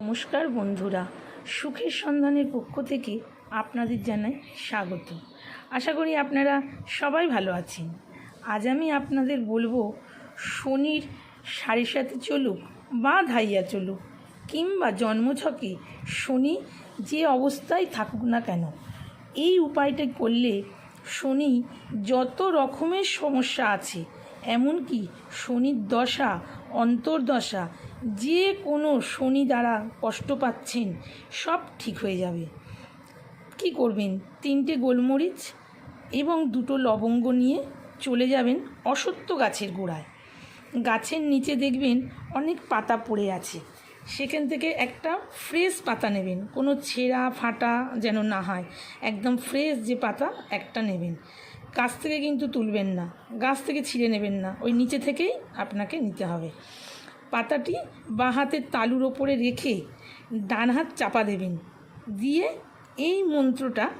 নমস্কার বন্ধুরা, সুখের সন্ধানের পক্ষ থেকে আপনাদের জানাই স্বাগত। আশা করি আপনারা সবাই ভালো আছেন। আজ আমি আপনাদের বলব, শনির সাড়ে সাথে চলুক বা ধাইয়া চলুক কিংবা জন্মছকে শনি যে অবস্থায় থাকুক না কেন, এই উপায়টা করলে শনি যত রকমের সমস্যা আছে, এমনকি শনির দশা, অন্তর্দশা যে কোনো শনি দ্বারা কষ্ট পাচ্ছেন, সব ঠিক হয়ে যাবে। কি করবেন? তিনটে গোলমরিচ এবং দুটো লবঙ্গ নিয়ে চলে যাবেন অসত্য গাছের গোড়ায়। গাছের নিচে দেখবেন অনেক পাতা পড়ে আছে। সেখান থেকে একটা ফ্রেশ পাতা নেবেন। কোনো ছেঁড়া, ফাটা যেন না হয়, একদম ফ্রেশ যে পাতা একটা নেবেন। গাছ থেকে কিন্তু তুলবেন না। গাছ থেকে ছিঁড়ে নেবেন না। ওই নিচে থেকেই আপনাকে নিতে হবে। পাতাটি বাঁ হাতের তালুর ওপরে রেখে ডান হাত চাপা দেবেন। দিয়ে এই মন্ত্রটা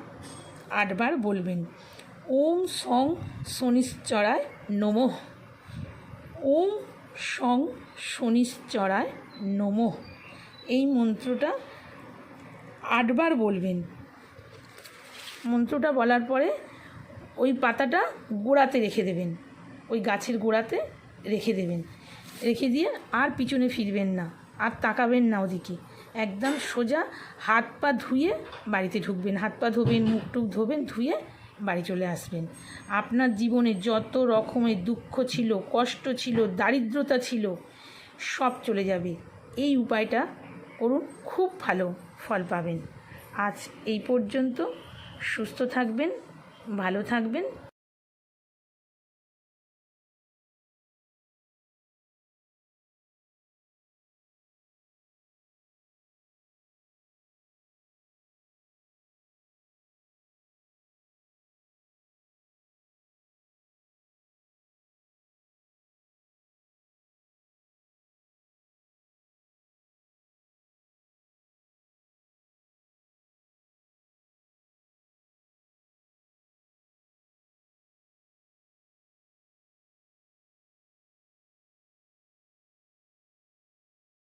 আটবার বলবেন। ওম সং শনিশ্চরায় নমঃ। ওম সং শনিশ্চরায় নমঃ। এই মন্ত্রটা আটবার বলবেন। মন্ত্রটা বলার পরে ওই পাতাটা গোড়াতে রেখে দেবেন। ওই গাছের গোড়াতে রেখে দেবেন। রেখে দিয়ে আর পিছনে ফিরবেন না, আর তাকাবেন না ওদিকে। একদম সোজা হাত পা ধুয়ে বাড়িতে ঢুকবেন, হাত পা ধোবেন, মুখ টুক ধোবেন, ধুয়ে বাড়ি চলে আসবেন। আপনার জীবনে যত রকমের দুঃখ ছিল, কষ্ট ছিল, দারিদ্রতা ছিল, সব চলে যাবে। এই উপায়টা করুন, খুব ভালো ফল পাবেন। আজ এই পর্যন্ত সুস্থ থাকবেন, ভালো থাকবেন।